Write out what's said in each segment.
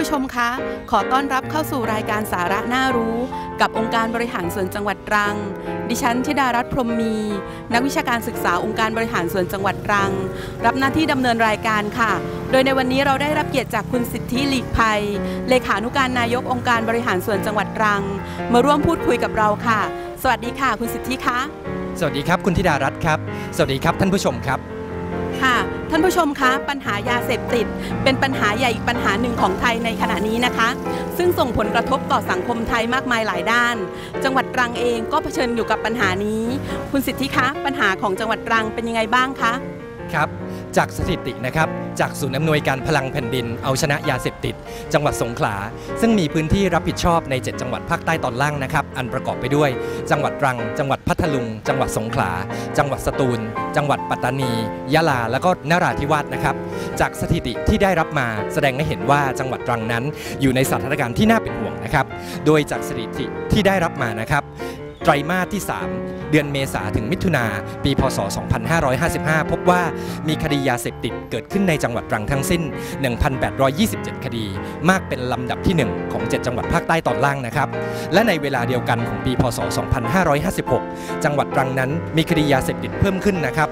ผู้ชมคะ ขอต้อนรับเข้าสู่รายการสาระน่ารู้ กับองค์การบริหารส่วนจังหวัดตรัง ดิฉันธิดารัตน์พรหมมี นักวิชาการศึกษาองค์การบริหารส่วนจังหวัดตรัง รับหน้าที่ดำเนินรายการค่ะ โดยในวันนี้เราได้รับเกียรติจากคุณสิทธิหลีกภัย เลขานุการนายกองค์การบริหารส่วนจังหวัดตรัง มาร่วมพูดคุยกับเราค่ะ สวัสดีค่ะคุณสิทธิคะสวัสดีครับคุณธิดารัตน์ครับ สวัสดีครับท่านผู้ชมครับค่ะ ท่านผู้ชมคะปัญหายาเสพติด เป็นปัญหาใหญ่อีกปัญหาหนึ่งของไทยในขณะนี้นะคะ ซึ่งส่งผลกระทบต่อสังคมไทยมากมายหลายด้าน จังหวัดตรังเองก็เผชิญอยู่กับปัญหานี้ คุณสิทธิคะ ปัญหาของจังหวัดตรังเป็นยังไงบ้างคะ ครับ จากสถิตินะครับ จากศูนย์อำนวยการพลังแผ่นดิน เอาชนะยาเสพติด จังหวัดสงขลา ซึ่งมีพื้นที่รับผิดชอบใน 7 จังหวัดภาคใต้ตอนล่างนะครับ อันประกอบไปด้วย จังหวัดตรัง จังหวัดพัทลุง จังหวัดสงขลา จังหวัดสตูล จังหวัดปัตตานี ยะลา แล้วก็นราธิวาสนะครับ จากสถิติที่ได้รับมาแสดงให้เห็นว่าจังหวัดตรังนั้น อยู่ในสถานการณ์ที่น่าเป็นห่วงนะครับ โดยจากสถิติที่ได้รับมานะครับ ไตรมาสที่ 3 เดือนเมษาถึงมิถุนาปี พศ 2555 พบว่ามีคดียาเสพติดเกิดขึ้นในจังหวัดตรังทั้งสิ้น 1,827 คดี มากเป็นลำดับที่ 1 ของ 7 จังหวัดภาคใต้ตอนล่างนะครับ และในเวลาเดียวกันของปี พศ 2556 จังหวัดตรังนั้นมีคดียาเสพติดเพิ่มขึ้นนะครับ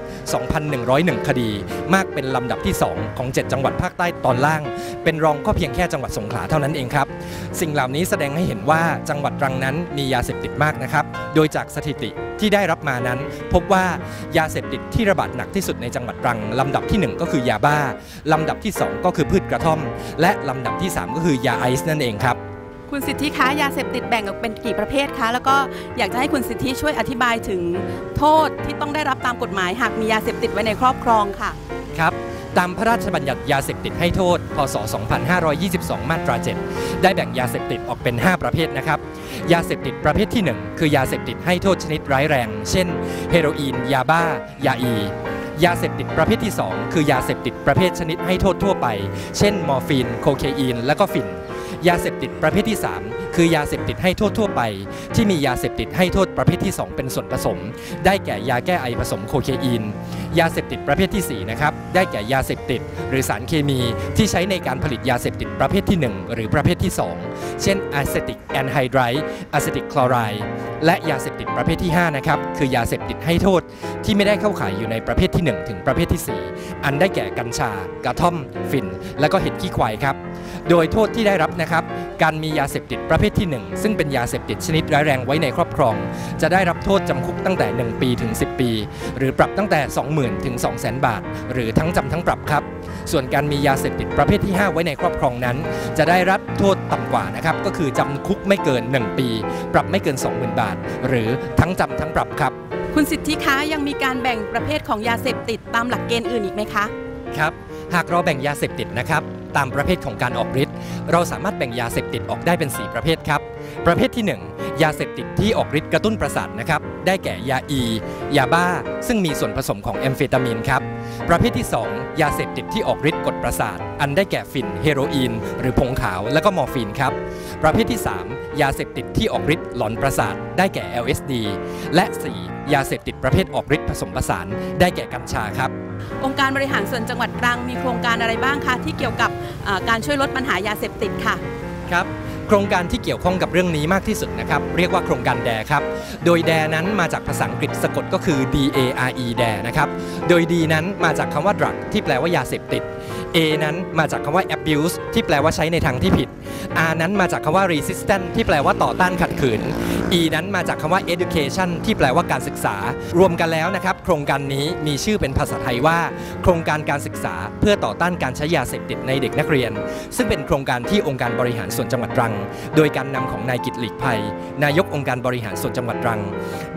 2,101 คดี มากเป็นลำดับที่ 2 ของ 7 จังหวัดภาคใต้ตอนล่าง เป็นรองก็เพียงแค่จังหวัดสงขลาเท่านั้นเองครับ สิ่งเหล่านี้แสดงให้เห็นว่าจังหวัดตรังนั้นมียาเสพติดมากนะครับโดยจากสถิติที่ได้รับมานั้น พบว่ายาเสพติดที่ระบาดหนักที่สุดในจังหวัดตรังลำดับที่ 1 ก็คือยาบ้า ลำดับที่ 2 ก็คือพืชกระท่อม และลำดับที่ 3 ก็คือยาไอซ์นั่นเองครับคุณสิทธิคะยาเสพติดแบ่งออกเป็นกี่ประเภทคะแล้วก็อยากจะให้คุณสิทธิช่วยอธิบายถึงโทษที่ต้องได้รับตามกฎหมาย หากมียาเสพติดไว้ในครอบครองค่ะ ครับ ตามพระราชบัญญัติยาเสพติดให้โทษ พศ 2522 มาตรา 7 ได้แบ่งยาเสพติดออกเป็น 5 ประเภทนะครับ ยาเสพติดประเภทที่ 1 คือยาเสพติดให้โทษชนิดร้ายแรง เช่น เฮโรอีน ยาบ้า ยาอี ยาเสพติดประเภทที่ 2 คือยาเสพติดประเภทชนิดให้โทษทั่วไป เช่น มอร์ฟีน โคเคอีน และก็ฟิน ยาเสพติดประเภทที่ 3 คือยาเสพติดให้โทษทั่วไป ที่มียาเสพติดให้โทษประเภทที่ 2 เป็นส่วนผสม ได้แก่ยาแก้ไอผสมโคเคอีน ยาเสพติดประเภทที่4นะครับได้แก่ยาเสพติด หรือสารเคมีที่ใช้ในการผลิตยาเสพติดประเภทที่ 1 หรือประเภทที่ 2 เช่นอะเซติกแอนไฮไดรต์อะเซติกคลอไรด์และยาเสพติดประเภทที่5นะครับคือยาเสพติดให้โทษที่ไม่ได้เข้าข่ายอยู่ในประเภทที่ 1 ถึงประเภทที่ 4 อันได้แก่กัญชา กระท่อม ฝิ่น และก็เห็ดขี้ควายครับ โดยโทษที่ได้รับนะครับ การมียาเสพติดประเภทที่ 1 ซึ่งเป็นยาเสพติดชนิดร้ายแรงไว้ในครอบครอง จะได้รับโทษจำคุกตั้งแต่ 1 ปีถึง 10 ปี หรือปรับตั้งแต่ 20,000ถึง200,000 บาท หรือทั้งจำทั้งปรับครับ ส่วนการมียาเสพติดประเภทที่ 5 ไว้ในครอบครองนั้น จะได้รับโทษต่ำกว่านะครับก็คือจำคุกไม่เกิน 1 ปี ปรับไม่เกิน 20,000 บาท หรือทั้งจำทั้งปรับครับ คุณสิทธิคะยังมีการแบ่งประเภทของยาเสพติดตามหลักเกณฑ์อื่นอีกไหมคะครับหากเราแบ่งยาเสพติดนะครับตามประเภทของการออกฤทธิ์ เราสามารถแบ่งยาเสพติดออกได้เป็น 4 ประเภทครับ ประเภทที่ 1 ยาเสพติดที่ออกฤทธิ์กระตุ้นประสาทนะครับ ได้แก่ยาอี ยาบ้า ซึ่งมีส่วนผสมของแอมเฟตามีนครับ ประเภทที่ 2 ยาเสพติดที่ออกฤทธิ์กดประสาท อันได้แก่ฝิ่นเฮโรอีน หรือผงขาว และก็มอร์ฟีนครับ ประเภทที่ 3 ยาเสพติดที่ออกฤทธิ์หลอนประสาท ได้แก่ LSD และ 4 ยาเสพติดประเภทออกฤทธิ์ผสมผสาน ได้แก่กัญชาครับ องค์การบริหารส่วนจังหวัดตรังมีโครงการอะไรบ้างคะที่เกี่ยวกับการช่วยลดปัญหายาเสพติดค่ะครับโครงการที่เกี่ยวข้องกับเรื่องนี้มากที่สุดนะครับ เรียกว่าโครงการแดครับ โดยแดนั้นมาจากภาษาอังกฤษสะกดก็คือ D A R E แดนะครับ โดย D นั้นมาจากคำว่า drug ที่แปลว่ายาเสพติด A นั้นมาจากคำว่า abuse ที่แปลว่าใช้ในทางที่ผิด R นั้นมาจากคำว่า resistant ที่แปลว่าต่อต้านขัดขืน E นั้นมาจากคำว่า education ที่แปลว่าการศึกษา รวมกันแล้วนะครับ โครงการนี้มีชื่อเป็นภาษาไทยว่า โครงการการศึกษาเพื่อต่อต้านการใช้ยาเสพติดในเด็กนักเรียน ซึ่งเป็นโครงการที่องค์การบริหารส่วนจังหวัดตรัง โดยการนำของนายกิตหลีกภัย นายกองค์การบริหารส่วนจังหวัดตรัง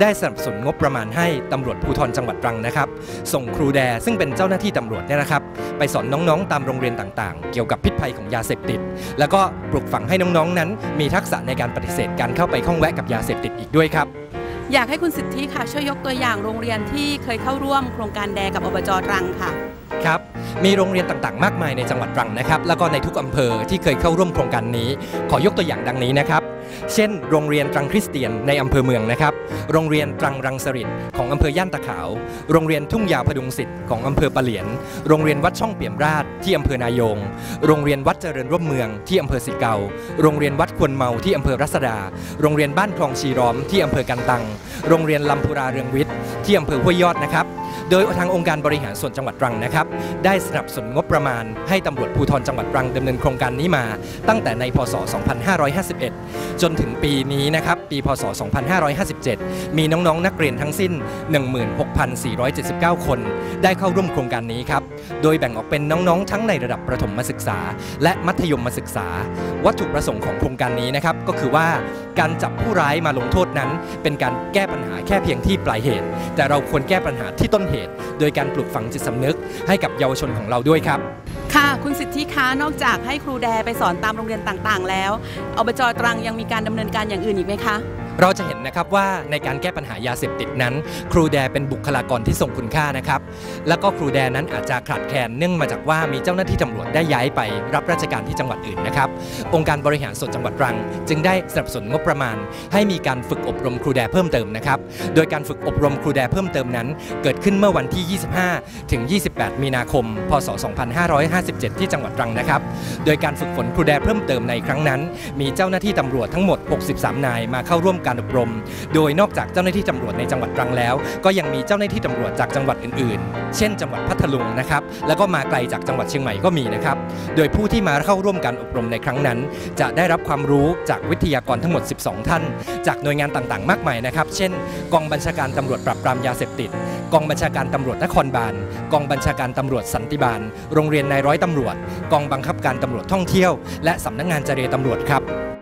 ได้สนับสนุนงบประมาณให้ตำรวจภูธรจังหวัดตรังนะครับ ส่งครูแดซึ่งเป็นเจ้าหน้าที่ตำรวจเนี่ยนะครับ ไปสอนน้องๆตามโรงเรียนต่างๆ เกี่ยวกับพิษภัยของยาเสพติด แล้วก็ปลุกฝังให้น้องๆ นั้น มีทักษะในการปฏิเสธการเข้าไปข้องแวะกับยาเสพติดอีกด้วยครับอยากให้คุณสิทธิค่ะช่วยยกตัวอย่างโรงเรียนที่เคยเข้าร่วมโครงการแดกับอบจตรังค่ะครับมีโรงเรียนต่างๆ มากมายในจังหวัดตรังนะครับ แล้วก็ในทุกอำเภอที่เคยเข้าร่วมโครงการนี้ ขอยกตัวอย่างดังนี้นะครับ เช่น โรงเรียนตรังคริสเตียนในอำเภอเมืองนะครับ โรงเรียนตรังรังสฤษของอำเภอย่านตะขาว โรงเรียนทุ่งยาพดุงศิษย์ของอำเภอปะเหลียน โรงเรียนวัดช่องเปี่ยมราชที่อำเภอนายง โรงเรียนวัดเจริญร่วมเมืองที่อำเภอสิเกา โรงเรียนวัดควนเมาที่อำเภอรัศดา โรงเรียนบ้านคลองชีร้อมที่อำเภอกันตัง โรงเรียนลำพูราเรืองวิทย์ที่อำเภอห้วยยอดนะครับโดยทางองค์การบริหารส่วนจังหวัดตรังนะครับ ได้สนับสนุนงบประมาณ ให้ตำรวจภูธรจังหวัดตรังดำเนินโครงการนี้มา ตั้งแต่ในพศ 2551 จนถึงปีนี้นะครับ ปีพศ 2557 มีน้องๆ นักเรียนทั้งสิ้น 16,479 คน ได้เข้าร่วมโครงการนี้ครับ โดยแบ่งออกเป็นน้องๆ ทั้งในระดับประถมศึกษา และมัธยมศึกษา วัตถุประสงค์ของโครงการนี้นะครับ ก็คือว่าการจับผู้ร้ายมาลงโทษนั้น เป็นการแก้ปัญหาแค่เพียงที่ปลายเหตุ แต่เราควรแก้ปัญหาที่ต้นเหตุ โดยการปลูกฝังจิตสำนึกให้กับเยาวชนของเราด้วยครับ ค่ะ คุณสิทธิคะนอกจากให้ครูแดไปสอนตามโรงเรียนต่างๆ แล้วอบจตรังยังมีการดำเนินการอย่างอื่นอีกไหมคะ เราจะเห็นนะครับว่าในการแก้ปัญหายาเสพติดนั้น ครูแดเป็นบุคลากรที่ทรงคุณค่านะครับ แล้วก็ครูแดนั้นอาจจะขาดแคลนเนื่องมาจากว่ามีเจ้าหน้าที่ตำรวจได้ย้ายไปรับราชการที่จังหวัดอื่นนะครับ องค์การบริหารส่วนจังหวัดตรัง จึงได้สนับสนุนงบประมาณ ให้มีการฝึกอบรมครูแดเพิ่มเติมนะครับ โดยการฝึกอบรมครูแดเพิ่มเติมนั้น เกิดขึ้นเมื่อวันที่ 25 ถึง 28 มีนาคม พศ 2557 ที่จังหวัดตรังนะครับ โดยการฝึกฝนครูแดเพิ่มเติมในครั้งนั้น มีเจ้าหน้าที่ตำรวจทั้งหมด 63 นายมาเข้าร่วมการอบรม โดยนอกจากเจ้าหน้าที่ตำรวจในจังหวัดตรังแล้ว ก็ยังมีเจ้าหน้าที่ตำรวจจากจังหวัดอื่น ๆ เช่น จังหวัดพัทลุงนะครับแล้วก็มาไกลจากจังหวัดเชียงใหม่ก็มีนะครับ โดยผู้ที่มาเข้าร่วมการอบรมในครั้งนั้น จะได้รับความรู้จากวิทยากรทั้งหมด 12 ท่าน จากหน่วยงานต่างๆ มากมายนะครับ เช่น กองบัญชาการตำรวจปราบปรามยาเสพติด กองบัญชาการตำรวจนครบาล กองบัญชาการตำรวจสันติบาล โรงเรียนนายร้อยตำรวจ กองบังคับการตำรวจท่องเที่ยว และสำนักงานเจรตำรวจครับ